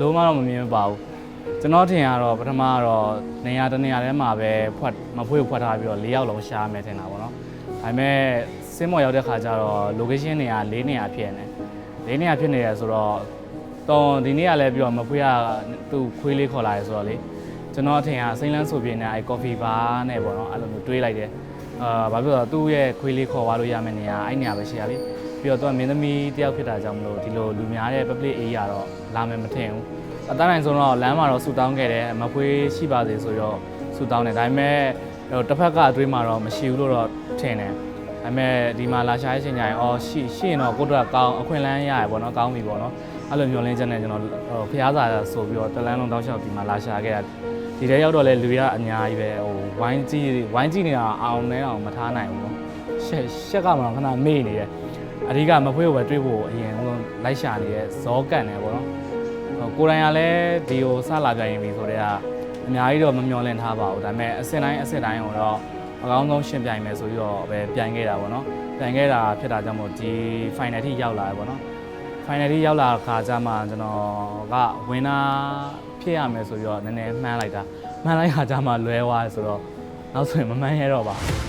လို့မှတော့မမြင်ပါဘူးကျွန်တော်ထင်ရတော့ပထမကတော့နေရာတစ်နေရာထဲမှာပဲဖွက်မဖွေးဖွက်ထားပြီးတော့၄ယောက်လုံးရှားမယ်ထင်တာပေါ့နော်ဒါပေမဲ့စင်းမော်ရောက်တဲ့ခါကျတော့ location နေရာ၄နေရာဖြစ်နေ၄နေရာဖြစ်နေရဆိုတော့တော့ဒီနေ့ကလည်းပြီးတော့မဖွေးကသူ့ခွေးလေးခေါ်လာရဲဆိုတော့လေကျွန်တော်အထင်ကစိမ့်လန်းဆိုပြင်းနေအဲ coffee bar နဲ့ပေါ့နော်အဲ့လိုမျိုးတွေးလိုက်တယ်အာဘာဖြစ်လို့လဲဆိုတော့သူ့ရဲ့ခွေးလေးခေါ်သွားလို့ရမယ့်နေရာအဲ့နေရာပဲရှိရလေ ပြီးတော့သူကမင်းသမီးတယောက်ဖြစ်တာကြောင့်မလို့ဒီလိုလူများတဲ့ public area တော့လာမယ်မထင်ဘူးအတန်းနိုင်ဆုံးတော့လမ်းမှာတော့ဆူတောင်းခဲ့တယ်မဖွေးရှိပါစေဆိုတော့ဆူတောင်းတယ်ဒါပေမဲ့ဟိုတစ်ဖက်ကအတွေးမှာတော့မရှိဘူးလို့တော့ထင်တယ်ဒါပေမဲ့ဒီမှာလာရှားရေးချိန်ကြရင်အော်ရှိရှိရင်တော့ကိုယ့်တို့ကကောင်းအခွင့်အလမ်းရရပေါ့နော်ကောင်းပြီပေါ့နော်အဲ့လိုမျိုးလင်းချက်နဲ့ကျွန်တော်ဟိုဖျားစာဆိုပြီးတော့တလန်းလုံးတောက်လျှောက်ဒီမှာလာရှာခဲ့တာဒီထဲရောက်တော့လေလူရအများကြီးပဲဟိုဝိုင်းကြည့်ဝိုင်းကြည့်နေတာအောင်နေအောင်မထားနိုင်ဘူးနော်ရှက်ရှက်ကမှတော့ခဏမေ့နေတယ် အဓိကမဖွေးကိုပဲတွေးဖို့အရင်ဆုံးလိုက်ရှာနေတဲ့ဇောကန်တယ်ပေါ့နော်ဟိုကိုယ်တိုင်ကလည်းဒီကိုစလာပြရင်ပြီဆိုတော့အများကြီးတော့မမျောလင့်ထားပါဘူးဒါပေမဲ့အစစ်တိုင်းအစစ်တိုင်းကိုတော့အကောင်းဆုံးရှင်ပြိုင်မယ်ဆိုပြီးတော့ပဲပြိုင်ခဲ့တာပေါ့နော်ပြိုင်ခဲ့တာဖြစ်တာကြောင့်မို့ဒီ final ထိရောက်လာတယ်ပေါ့နော် final ထိရောက်လာခါကျမှကျွန်တော်က winner ဖြစ်ရမယ်ဆိုပြီးတော့နည်းနည်းမှန်းလိုက်တာမှန်းလိုက်ခါကျမှလွဲသွားတယ်ဆိုတော့နောက်ဆိုရင်မမှန်းရတော့ပါဘူး